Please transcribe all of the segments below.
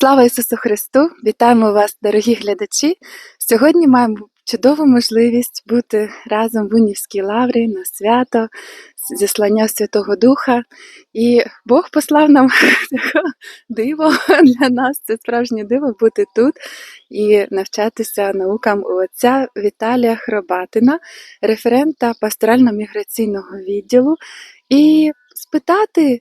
Слава Ісусу Христу! Вітаємо вас, дорогі глядачі! Сьогодні маємо чудову можливість бути разом в Унівській лаврі на свято зіслання Святого Духа. І Бог послав нам диво для нас. Це справжнє диво бути тут і навчатися наукам у отця Віталія Хробатина, референта пасторально-міграційного відділу, і спитати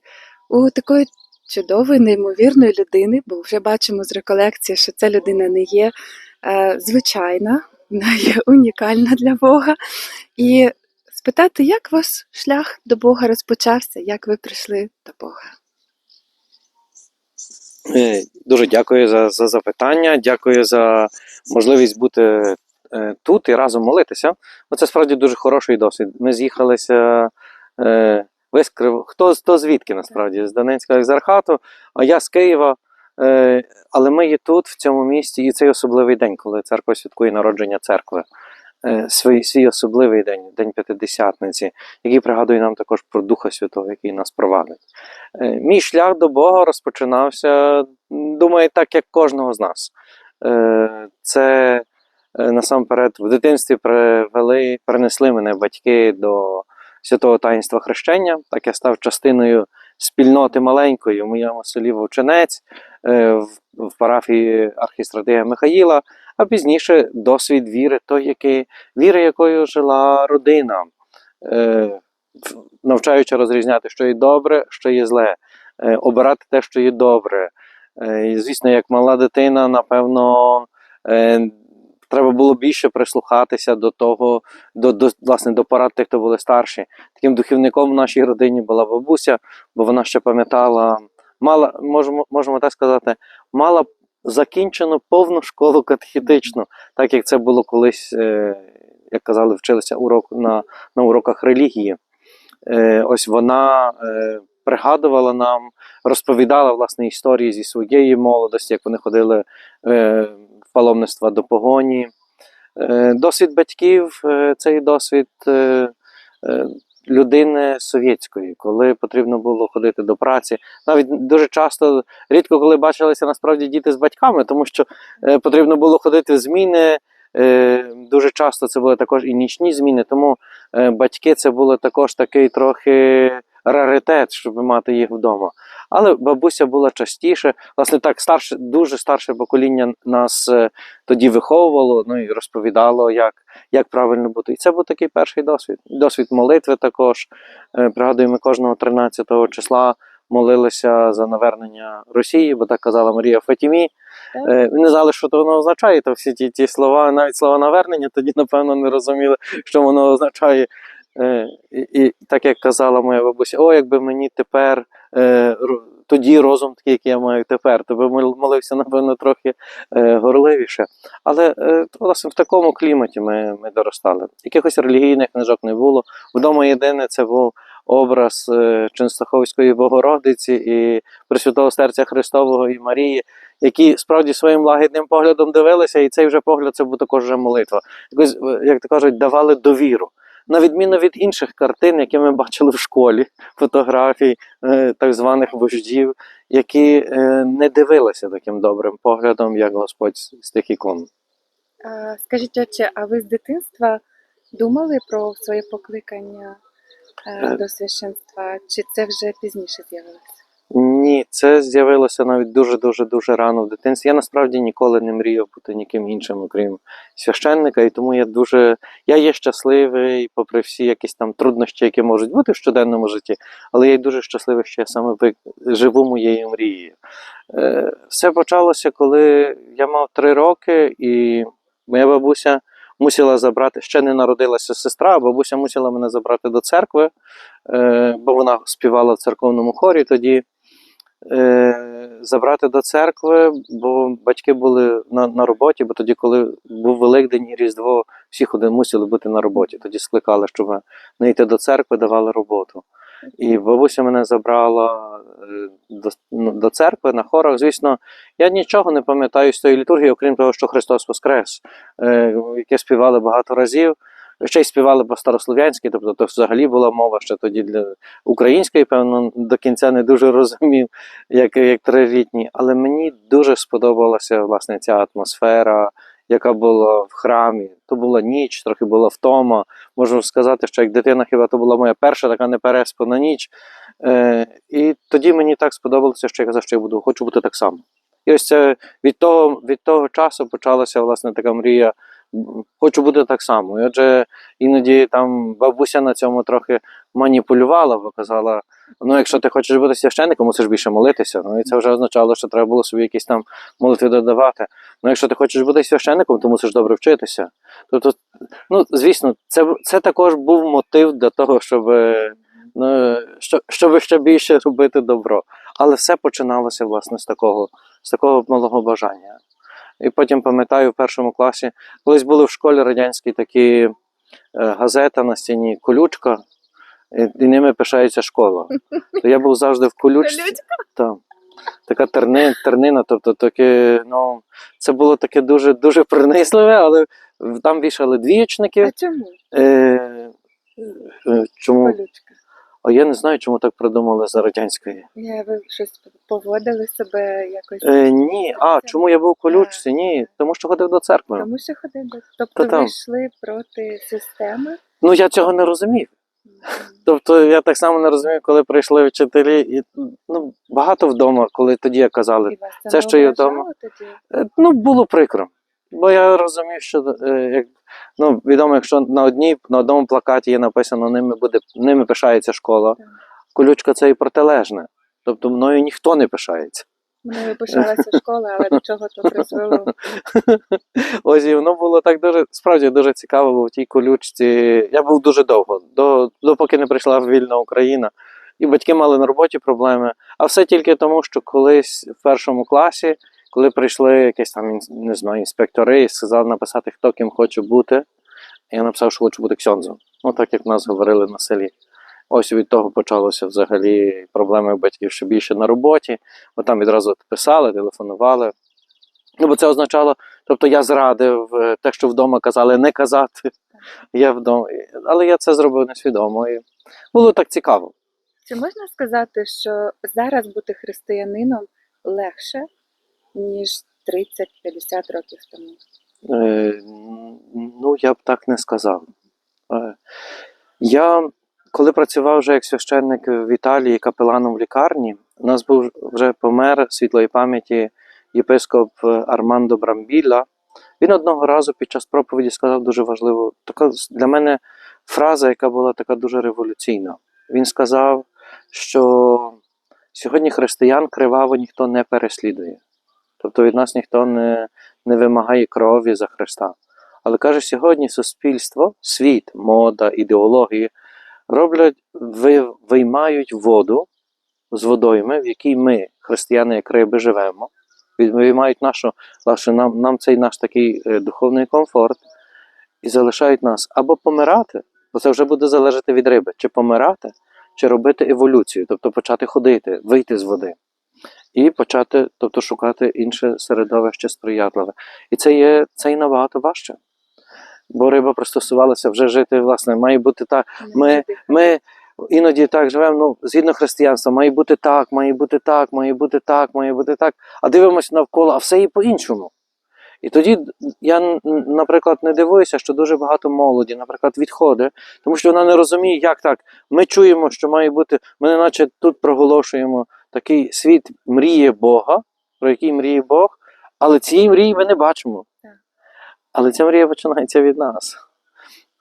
у такої чудової, неймовірної людини, бо вже бачимо з реколекції, що ця людина не є е, звичайна, вона є унікальна для Бога. І спитати, як ваш шлях до Бога розпочався, як ви прийшли до Бога? Е, Дуже дякую за, за запитання. Дякую за можливість бути е, тут і разом молитися. Це справді дуже хороший досвід. Ми з'їхалися. Е, весь Крив- хто, хто звідки насправді? З Донецького екзархату, а я з Києва. Е, але ми є тут, в цьому місті, і цей особливий день, коли церква святкує народження церкви. Е, свій, свій особливий день, День П'ятидесятниці, який пригадує нам також про Духа Святого, який нас провадить. Е, Мій шлях до Бога розпочинався, думаю, так як кожного з нас. Е, Це е, насамперед в дитинстві привели, принесли мене батьки до святого таїнства хрещення. Так я став частиною спільноти маленької в моєму селі Вовчинець, е, в, парафії архістратига Михаїла, а пізніше досвід віри, той, який, віри, якою жила родина, е, навчаючи розрізняти, що є добре, що є зле, е, обирати те, що є добре. І, звісно, як мала дитина, напевно, треба було більше прислухатися до того, до, до, власне, до порад тих, хто були старші. Таким духівником в нашій родині була бабуся, бо вона ще пам'ятала, мала, можемо, можемо так сказати, мала закінчену повну школу катехітичну, так як це було колись, е, як казали, вчилися урок, на, на уроках релігії. Е, ось вона е, пригадувала нам, розповідала власне історії зі своєї молодості, як вони ходили е, в паломництва до погоні. Е, досвід батьків е, це і досвід людини совєтської, коли потрібно було ходити до праці. Навіть дуже часто, рідко коли бачилися насправді діти з батьками, тому що потрібно було ходити в зміни. Дуже часто це були також і нічні зміни, тому батьки це було також такий трохи раритет, щоб мати їх вдома. Але бабуся була частіше. Власне, так старше, дуже старше покоління нас е, тоді виховувало, ну і розповідало, як, як правильно бути. І це був такий перший досвід. Досвід молитви також. Е, Пригадуємо, кожного 13 числа молилися за навернення Росії, бо так казала Марія Фатімі. Е, Не знали, що то воно означає, то всі ті, ті слова, навіть слова навернення, тоді, напевно, не розуміли, що воно означає. Е, І, так як казала моя бабуся, о, якби мені тепер е, тоді розум такий, який я маю тепер, то би мол- молився, напевно, трохи е, горливіше. Але е, власне в такому кліматі ми, ми доростали. Якихось релігійних книжок не було. Вдома єдине це був образ е, Ченстаховської Богородиці і Пресвятого Серця Христового і Марії, які справді своїм лагідним поглядом дивилися, і цей вже погляд це був також вже молитва. Якось, е, як то кажуть, давали довіру. На відміну від інших картин, які ми бачили в школі, фотографій е, так званих вождів, які е, не дивилися таким добрим поглядом, як Господь з тих ікон. Скажіть, отче, а ви з дитинства думали про своє покликання Е. до священства, чи це вже пізніше з'явилося? Ні, це з'явилося навіть дуже дуже рано в дитинстві. Я насправді ніколи не мріяв бути ніким іншим, окрім священника, і тому я дуже я є щасливий, попри всі якісь там труднощі, які можуть бути в щоденному житті, але я й дуже щасливий, що я саме живу моєю мрією. Е, все почалося, коли я мав три роки, і моя бабуся мусила забрати, ще не народилася сестра, а бабуся мусила мене забрати до церкви, е, бо вона співала в церковному хорі тоді забрати до церкви, бо батьки були на, на роботі, бо тоді, коли був Великдень і Різдво, всі ходи мусили бути на роботі. Тоді скликали, щоб не йти до церкви, давали роботу. І бабуся мене забрала е, до, ну, до церкви на хорах. Звісно, я нічого не пам'ятаю з тої літургії, окрім того, що Христос Воскрес, е, яке співали багато разів. Ще й співали по-старослов'янськи, тобто то взагалі була мова ще тоді для української, певно, до кінця не дуже розумів, як, як трирітні. Але мені дуже сподобалася власне ця атмосфера, яка була в храмі. То була ніч, трохи була втома. Можу сказати, що як дитина, хіба то була моя перша така непереспана ніч. Е, і тоді мені так сподобалося, що я казав, що я буду, хочу бути так само. І ось це від того, від того часу почалася власне така мрія. Хочу бути так само. І отже, іноді там бабуся на цьому трохи маніпулювала, бо казала: ну, якщо ти хочеш бути священником, мусиш більше молитися. Ну і це вже означало, що треба було собі якісь там молитви додавати. Ну, якщо ти хочеш бути священником, то мусиш добре вчитися. Тобто, ну, звісно, це, це також був мотив для того, щоб, ну, щоб, щоб ще більше робити добро. Але все починалося власне з такого, з такого малого бажання. І потім пам'ятаю в першому класі, колись були в школі радянські такі е, газета на стіні колючка, і, ними пишається школа. То я був завжди в колючці. Та, така терни, тернина, тобто таке, ну, це було таке дуже, дуже принизливе, але там вішали двієчники. А чому? Е, е, чому? Колючка. А я не знаю, чому так придумали за радянської. Я ви щось поводили себе якось. Е, ні, а чому я був у колючці? Ні, тому що ходив до церкви. Тому що ходили. Тобто Та там. ви йшли проти системи. Ну я цього не розумів. Тобто я так само не розумів, коли прийшли вчителі, і ну, багато вдома, коли тоді казали. І вас це, Це, що є вдома. тоді? Е, Ну, було прикро. Бо я розумів, що е, як, ну, відомо, якщо на одній, на одному плакаті є написано ними буде ними пишається школа, колючка це і протилежне. Тобто мною ніхто не пишається. Мною пишалася школа, але до чого то призвело. Ось і воно було так дуже справді дуже цікаво, бо в тій колючці. Я був дуже довго, до, допоки не прийшла вільна Україна. І батьки мали на роботі проблеми. А все тільки тому, що колись в першому класі, коли прийшли якісь там не знаю, інспектори і сказали написати, хто ким хоче бути, я написав, що хочу бути ксьонзом. Ну, так як в нас говорили на селі. Ось від того почалося взагалі проблеми у батьків ще більше на роботі, бо там відразу писали, телефонували. Ну, бо це означало, тобто я зрадив е, те, що вдома казали не казати. Я вдома, але я це зробив несвідомо. І було так цікаво. Чи можна сказати, що зараз бути християнином легше, ніж 30-50 років тому? Е, ну, я б так не сказав. Е, я, коли працював вже як священник в Італії капеланом в лікарні, у нас був вже помер світлої пам'яті єпископ Армандо Брамбіла. Він одного разу під час проповіді сказав дуже важливу, така для мене фраза, яка була така дуже революційна. Він сказав, що сьогодні християн криваво ніхто не переслідує. Тобто від нас ніхто не, не вимагає крові за Христа. Але каже, сьогодні суспільство, світ, мода, ідеології роблять, ви, виймають воду з водойми, в якій ми, християни, як риби, живемо, виймають нашу, нам, нам цей наш такий е, духовний комфорт і залишають нас або помирати, бо це вже буде залежати від риби, чи помирати, чи робити еволюцію, тобто почати ходити, вийти з води. І почати, тобто шукати інше середовище сприятливе. І це є це і набагато важче. Бо риба пристосувалася вже жити, власне, має бути так. Ми, ми іноді так живемо, ну, згідно християнства, має бути так, має бути так, має бути так, має бути так. А дивимося навколо, а все і по-іншому. І тоді я, наприклад, не дивуюся, що дуже багато молоді, наприклад, відходить, тому що вона не розуміє, як так. Ми чуємо, що має бути, ми неначе тут проголошуємо такий світ мріє Бога, про який мріє Бог, але цієї мрії ми не бачимо. Але ця мрія починається від нас.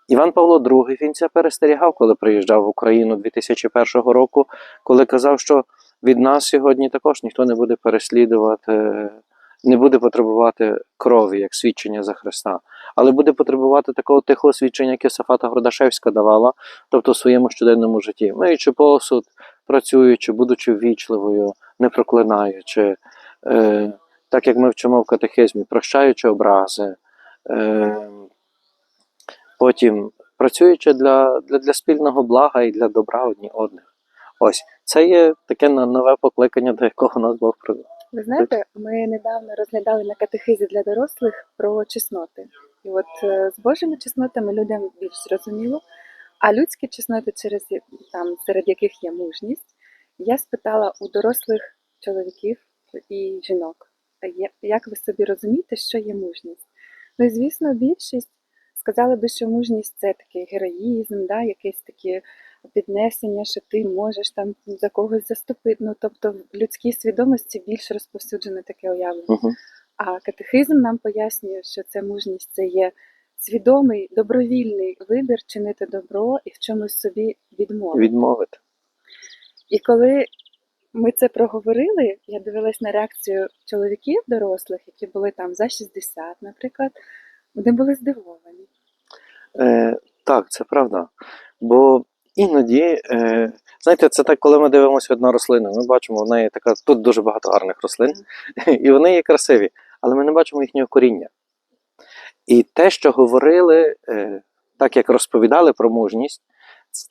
Іван Павло II він це перестерігав, коли приїжджав в Україну 2001 року, коли казав, що від нас сьогодні також ніхто не буде переслідувати, не буде потребувати крові як свідчення за Христа, але буде потребувати такого тихого свідчення, яке Сафата Гордашевська давала, тобто в своєму щоденному житті, миючи посуд, працюючи, будучи ввічливою, не проклинаючи, е, так як ми вчимо в катехизмі, прощаючи образи. Е, потім працюючи для, для, для спільного блага і для добра одні одних. Ось це є таке нове покликання, до якого нас Бог привів. Ви знаєте, ми недавно розглядали на катехизі для дорослих про чесноти. І от е, з Божими чеснотами людям більш зрозуміло, а людські чесноти, через там, серед яких є мужність, я спитала у дорослих чоловіків і жінок, як ви собі розумієте, що є мужність? Ну звісно, більшість сказали би, що мужність це такий героїзм, да, якесь таке піднесення, що ти можеш там за когось заступити. Ну, тобто в людській свідомості більш розповсюджене таке уявлення. Угу. А катехизм нам пояснює, що це мужність це є свідомий, добровільний вибір чинити добро і в чомусь собі відмовити. Відмовити. І коли ми це проговорили, я дивилась на реакцію чоловіків дорослих, які були там за 60, наприклад, вони були здивовані. Е, так, це правда. Бо іноді, е, знаєте, це так, коли ми дивимося на рослину, ми бачимо в неї така, тут дуже багато гарних рослин, і вони є красиві, але ми не бачимо їхнього коріння. І те, що говорили, е, так як розповідали про мужність,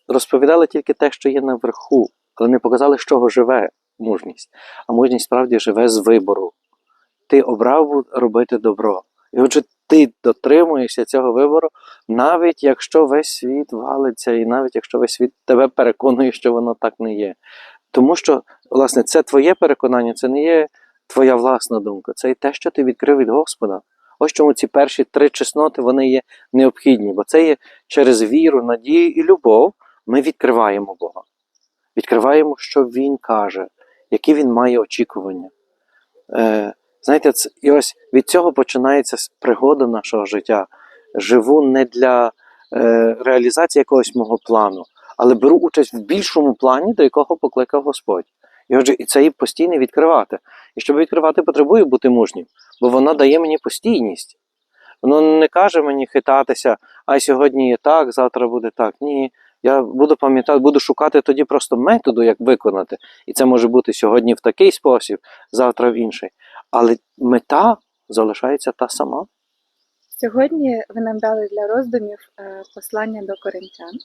розповідали тільки те, що є наверху, але не показали, з чого живе мужність. А мужність справді живе з вибору. Ти обрав робити добро. І отже, ти дотримуєшся цього вибору, навіть якщо весь світ валиться, і навіть якщо весь світ тебе переконує, що воно так не є. Тому що, власне, це твоє переконання, це не є твоя власна думка, це і те, що ти відкрив від Господа. Ось чому ці перші три чесноти вони є необхідні, бо це є через віру, надію і любов ми відкриваємо Бога. Відкриваємо, що Він каже, які Він має очікування. Е, знаєте, і ось від цього починається пригода нашого життя. Живу не для е, реалізації якогось мого плану, але беру участь в більшому плані, до якого покликав Господь. І отже, і це і постійно відкривати. І щоб відкривати, потребую бути мужнім, бо воно дає мені постійність. Воно не каже мені хитатися, а сьогодні є так, завтра буде так. Ні. Я буду пам'ятати, буду шукати тоді просто методу, як виконати. І це може бути сьогодні в такий спосіб, завтра в інший. Але мета залишається та сама. Сьогодні ви нам дали для роздумів е, послання до коринтян,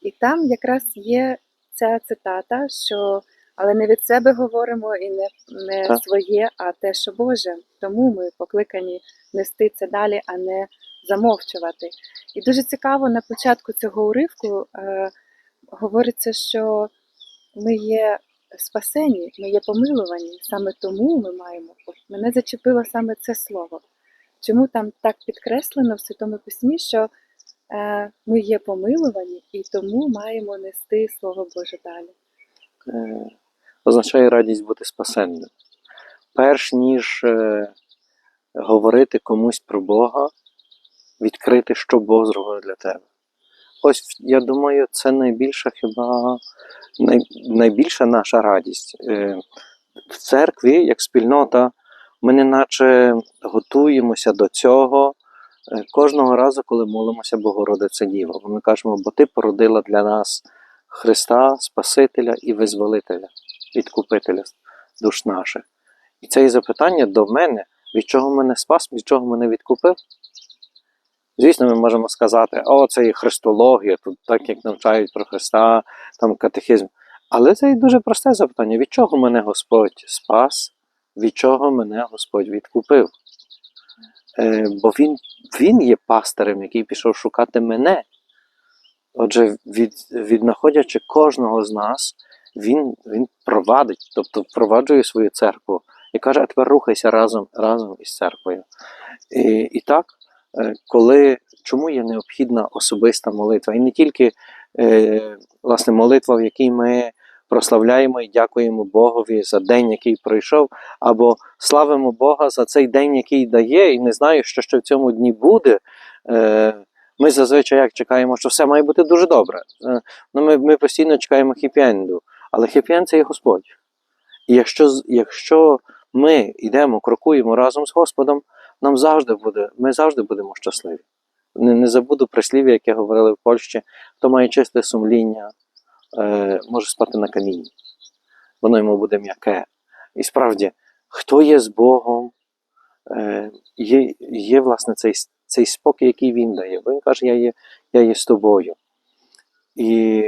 і там якраз є ця цитата, що але не від себе говоримо і не, не Так. своє, а те, що Боже. Тому ми покликані нести це далі, а не замовчувати. І дуже цікаво на початку цього уривку е, говориться, що ми є спасені, ми є помилувані. Саме тому ми маємо. Мене зачепило саме це слово. Чому там так підкреслено в Святому Письмі, що е, ми є помилувані і тому маємо нести Слово Боже далі. Е, означає радість бути спасенним. Перш ніж е, говорити комусь про Бога, відкрити, що Бог зробив для тебе. Ось я думаю, це найбільша хіба най, найбільша наша радість. Е, в церкві, як спільнота, ми неначе готуємося до цього е, кожного разу, коли молимося Богородице Діво. Ми кажемо, бо ти породила для нас Христа, Спасителя і Визволителя, відкупителя душ наших. І це і запитання до мене, від чого мене спас, від чого мене відкупив. Звісно, ми можемо сказати, о, це є христологія, тут так як навчають про Христа, там катехизм. Але це і дуже просте запитання: від чого мене Господь спас, від чого мене Господь відкупив? Е, бо він, він є пастирем, який пішов шукати мене. Отже, від, віднаходячи кожного з нас, він, він провадить, тобто впроваджує свою церкву і каже, а тепер рухайся разом, разом із церквою. І, і так, коли, чому є необхідна особиста молитва? І не тільки е, власне, молитва, в якій ми прославляємо і дякуємо Богові за день, який пройшов, або славимо Бога за цей день, який дає, і не знаю, що ще в цьому дні буде. Е, ми зазвичай як чекаємо, що все має бути дуже добре. Е, Ну, ми, ми постійно чекаємо хіпі-енду, але хіпі-енд – це є Господь. І якщо, якщо ми йдемо, крокуємо разом з Господом, нам завжди буде, ми завжди будемо щасливі. Не, не забуду прислів'я, яке говорили в Польщі, хто має чисте сумління, е, може спати на камінні. Воно йому буде м'яке. І справді, хто є з Богом, е, є, є власне цей, цей спокій, який він дає. Бо він каже, я є, я є з тобою. І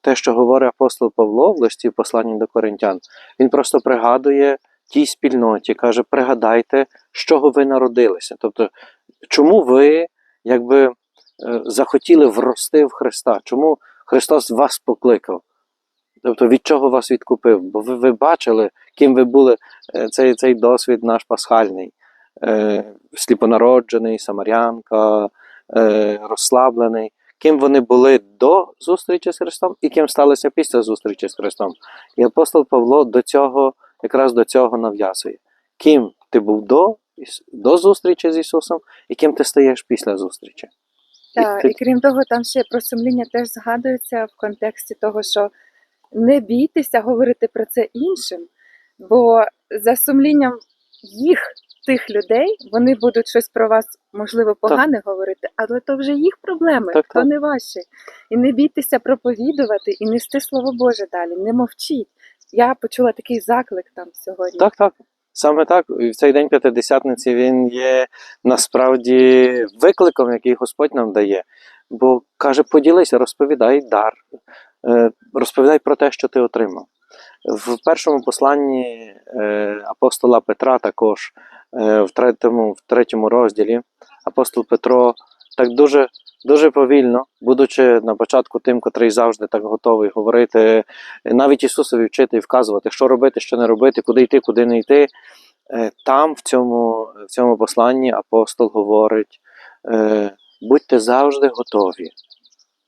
те, що говорить апостол Павло в листі в посланні до Коринтян, він просто пригадує тій спільноті, каже: пригадайте, з чого ви народилися. Тобто, чому ви якби е, захотіли врости в Христа. Чому Христос вас покликав? Тобто від чого вас відкупив? Бо ви, ви бачили, ким ви були е, цей, цей досвід наш пасхальний, е, сліпонароджений, самарянка, е, розслаблений. Ким вони були до зустрічі з Христом і ким сталися після зустрічі з Христом. І апостол Павло до цього, якраз до цього нав'язує. Ким ти був до, до зустрічі з Ісусом, і ким ти стаєш після зустрічі. Так, ти- і крім того, там ще про сумління теж згадується в контексті того, що не бійтеся говорити про це іншим, бо за сумлінням їх, тих людей, вони будуть щось про вас, можливо, погане говорити, але то вже їх проблеми, Так, то так. не ваші. І не бійтеся проповідувати і нести слово Боже далі, не мовчіть. Я почула такий заклик там сьогодні. Так, так. Саме так. І в цей день П'ятидесятниці він є насправді викликом, який Господь нам дає. Бо каже, поділися, розповідай дар, е, розповідай про те, що ти отримав. В першому посланні е, апостола Петра також е, в третьому, в третьому розділі апостол Петро так дуже, дуже повільно, будучи на початку тим, котрий завжди так готовий говорити, навіть Ісусові вчити і вказувати, що робити, що не робити, куди йти, куди не йти. Е, Там, в цьому, в цьому посланні, апостол говорить: е, будьте завжди готові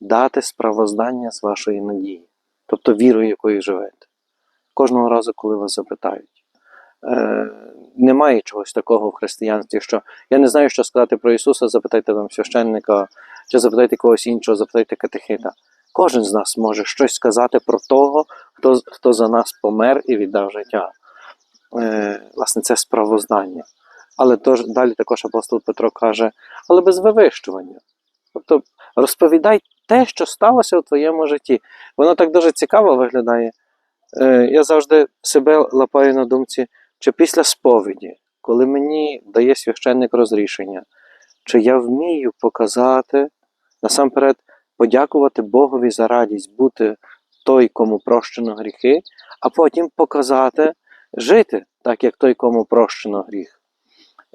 дати справоздання з вашої надії, тобто вірою, якою живете. Кожного разу, коли вас запитають. Е, немає чогось такого в християнстві, що я не знаю, що сказати про Ісуса, запитайте там священника, чи запитайте когось іншого, запитайте катехита. Кожен з нас може щось сказати про того, хто, хто за нас помер і віддав життя. Е, власне, це справоздання. Але тож, далі також апостол Петро каже, але без вивищування. Тобто розповідай те, що сталося у твоєму житті. Воно так дуже цікаво виглядає. Е, я завжди себе лапаю на думці, чи після сповіді, коли мені дає священник розрішення, чи я вмію показати, насамперед, подякувати Богові за радість бути той, кому прощено гріхи, а потім показати, жити так, як той, кому прощено гріх.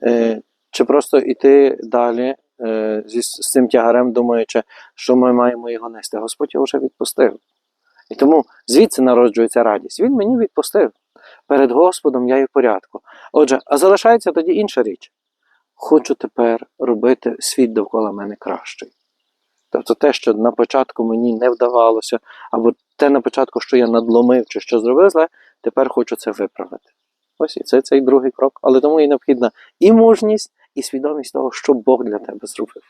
Е, чи просто йти далі е, зі, з цим тягарем, думаючи, що ми маємо його нести. Господь його вже відпустив. І тому звідси народжується радість. Він мені відпустив. Перед Господом я і в порядку. Отже, а залишається тоді інша річ. Хочу тепер робити світ довкола мене кращий. Тобто те, що на початку мені не вдавалося, або те на початку, що я надломив чи що зробив зле, тепер хочу це виправити. Ось і це цей другий крок. Але тому і необхідна і мужність, і свідомість того, що Бог для тебе зробив.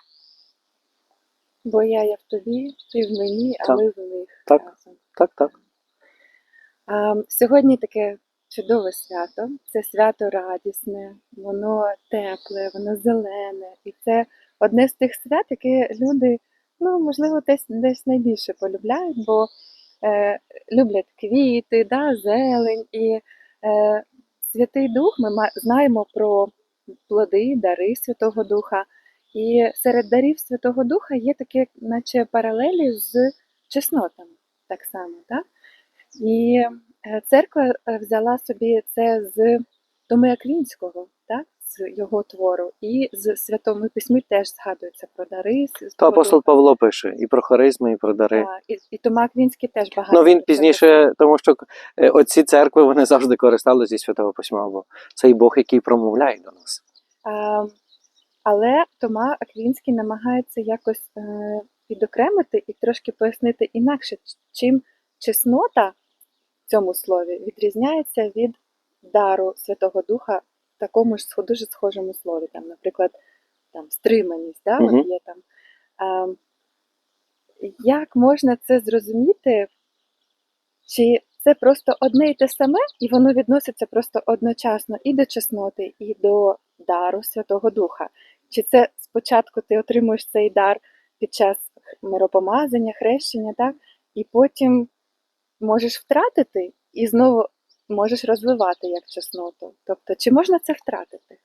Бо я, я в тобі, ти в мені, а Так. ми в них Так. разом. Так, так. А, сьогодні таке чудове свято. Це свято радісне, воно тепле, воно зелене. І це одне з тих свят, яке люди, ну, можливо, десь, десь найбільше полюбляють, бо е, люблять квіти, да, зелень. І е, Святий Дух ми знаємо про плоди, дари Святого Духа. І серед дарів Святого Духа є такі, наче паралелі з чеснотами, так само. Так? І церква е, взяла собі це з Томи Аквінського, так? з його твору, і з Святому Письмі теж згадується про дари. То апостол Павло пише і про харизми, і про дари. Так, і, і Тома Аквінський теж багато. Ну він пізніше, тому що е, оці церкви вони завжди користалися зі святого письма, бо цей Бог, який промовляє до нас. А, але Тома Аквінський намагається якось е, відокремити і трошки пояснити інакше, чим чеснота в цьому слові відрізняється від дару Святого Духа в такому ж дуже схожому слові. Там, наприклад, там стриманість, да, от є там. А, як можна це зрозуміти? Чи це просто одне і те саме, і воно відноситься просто одночасно і до чесноти, і до дару Святого Духа? Чи це спочатку ти отримуєш цей дар під час миропомазання, хрещення, так? і потім можеш втратити і знову можеш розвивати як чесноту? Тобто, чи можна це втратити?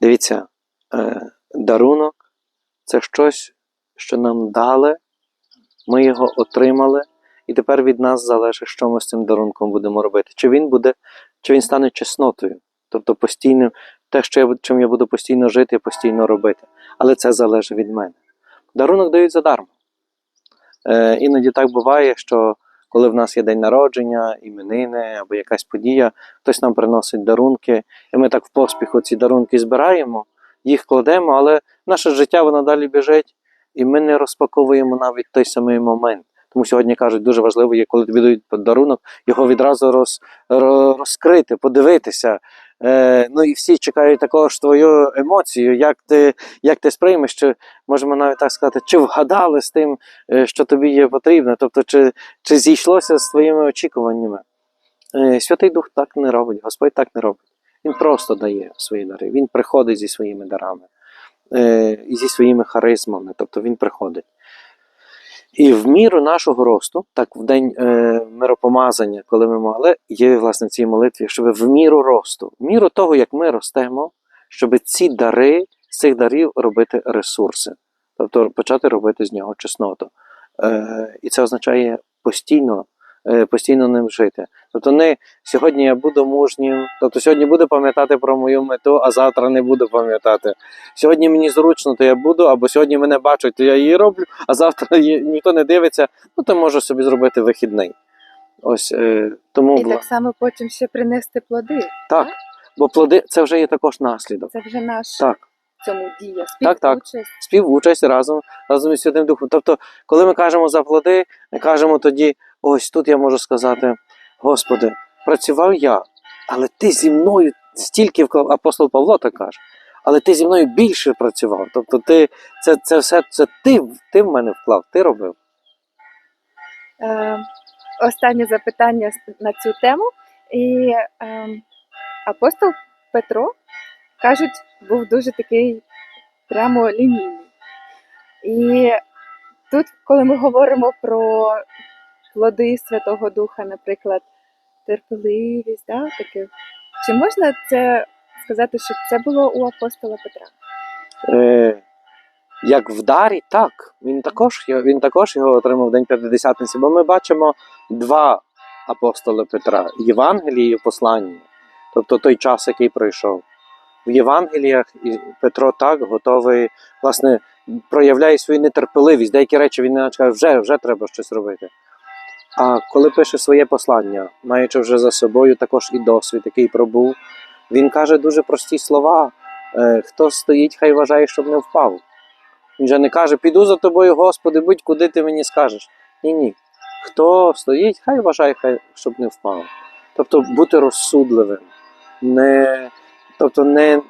Дивіться, е, дарунок це щось, що нам дали, ми його отримали, і тепер від нас залежить, що ми з цим дарунком будемо робити. Чи він буде, чи він стане чеснотою, тобто постійним, те, що я, чим я буду постійно жити, постійно робити. Але це залежить від мене. Дарунок дають задармо. Е, іноді так буває, що коли в нас є день народження, іменини або якась подія, хтось нам приносить дарунки, і ми так в поспіху ці дарунки збираємо, їх кладемо, але наше життя воно далі біжить, і ми не розпаковуємо навіть той самий момент. Тому сьогодні кажуть, дуже важливо є, коли тобі дають подарунок, його відразу роз, ро- розкрити, подивитися. Е, ну і всі чекають також твою емоцію, як ти, як ти сприймеш, чи можемо навіть так сказати, чи вгадали з тим, е, що тобі є потрібно, тобто, чи, чи зійшлося з твоїми очікуваннями. Е, Святий Дух так не робить, Господь так не робить. Він просто дає свої дари. Він приходить зі своїми дарами е, і зі своїми харизмами, тобто він приходить. І в міру нашого росту, так в день е, миропомазання, коли ми могли, є власне в цій молитві, щоб в міру росту, в міру того, як ми ростемо, щоб ці дари, з цих дарів робити ресурси, тобто почати робити з нього чесноту. Е, і це означає постійно, постійно ним жити. Тобто не сьогодні я буду мужнім, тобто сьогодні буду пам'ятати про мою мету, а завтра не буду пам'ятати. Сьогодні мені зручно, то я буду, або сьогодні мене бачать, то я її роблю, а завтра її ніхто не дивиться, ну то можу собі зробити вихідний. Ось е, тому І так само потім ще принести плоди. так. Бо плоди це вже є також наслідок. Це вже наш Так. цьому дія. Так, так. співучасть. співучасть разом, разом із Святим Духом. Тобто, коли ми кажемо за плоди, ми кажемо тоді, ось тут я можу сказати, Господи, працював я, але ти зі мною стільки вклав, апостол Павло так каже, але ти зі мною більше працював. Тобто, ти, це, це все це ти, ти в мене вклав, ти робив. Е, останнє запитання на цю тему. І е, апостол Петро, кажуть, був дуже такий прямо лінійний. І тут, коли ми говоримо про плоди Святого Духа, наприклад, терпеливість, да, таке, чи можна це сказати, що це було у апостола Петра? Е, як в дарі, так. Він також, він також його отримав в День П'ятидесятниці, бо ми бачимо два апостоли Петра Євангелії і послання, тобто той час, який пройшов. В Євангеліях Петро так готовий, власне, проявляє свою нетерпеливість. Деякі речі він не каже, вже, вже треба щось робити. А коли пише своє послання, маючи вже за собою також і досвід, який пробув, він каже дуже прості слова. Е, Хто стоїть, хай вважає, щоб не впав. Він же не каже, піду за тобою, Господи, будь куди ти мені скажеш. Ні, ні. Хто стоїть, хай вважає, хай, щоб не впав. Тобто бути розсудливим, не, тобто не,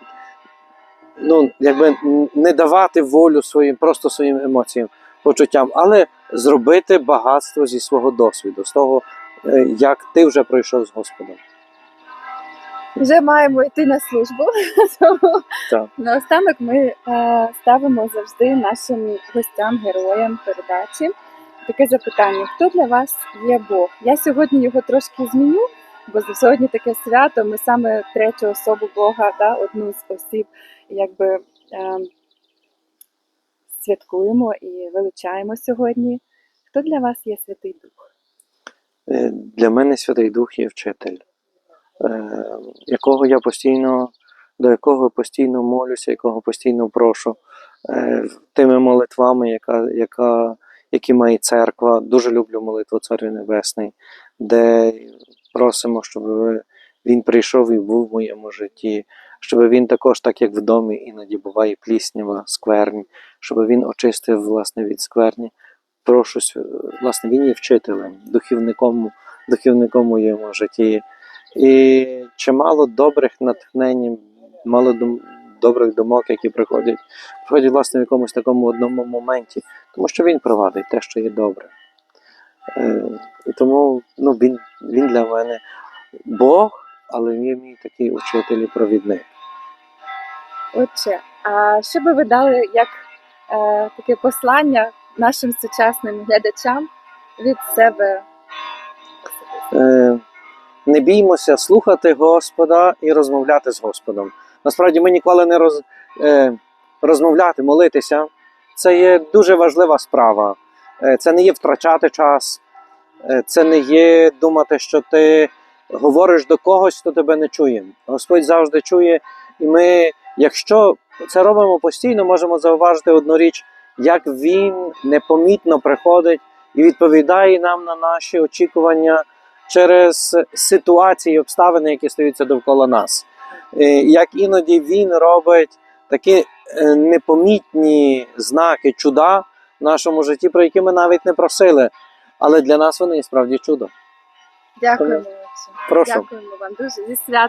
ну, якби не давати волю своїм, просто своїм емоціям, почуттям, але зробити багатство зі свого досвіду, з того, е, як ти вже пройшов з Господом. Вже маємо йти на службу. Тому Так. наостанок ми е, ставимо завжди нашим гостям, героям передачі таке запитання: хто для вас є Бог? Я сьогодні його трошки зміню, бо сьогодні таке свято. Ми саме третю особу Бога, да, одну з осіб, якби е, святкуємо і величаємо сьогодні. Хто для вас є Святий Дух? Е, Для мене Святий Дух є вчитель, е, якого я постійно, до якого постійно молюся, якого постійно прошу е, тими молитвами, яка, яка, які має церква. Дуже люблю молитву Царю Небесний, де просимо, щоб він прийшов і був в моєму житті, щоб він також, так як в домі, іноді буває пліснява, скверні, щоб він очистив власне від скверні. Прошу, свя- власне, він є вчителем, духівником духівником у моєму житті. І чимало добрих натхнень, мало дум, добрих думок, які приходять, приходять власне в якомусь такому одному моменті, тому що він провадить те, що є добре. Е, і тому ну, він, він для мене Бог, але він мій такий учитель і провідник. Отже, а що би ви дали як е, таке послання нашим сучасним глядачам від себе? Е, не біймося слухати Господа і розмовляти з Господом. Насправді ми ніколи не роз, е, розмовляти, молитися. Це є дуже важлива справа. Е, це не є втрачати час, е, це не є думати, що ти говориш до когось, хто тебе не чує. Господь завжди чує І ми, якщо це робимо постійно, можемо зауважити одну річ, як він непомітно приходить і відповідає нам на наші очікування через ситуації і обставини, які стаються довкола нас. Е, Як іноді він робить такі е, непомітні знаки, чуда в нашому житті, про які ми навіть не просили. Але для нас вони і справді чудо. Дякуємо. Прошу. Дякуємо вам дуже зі свят.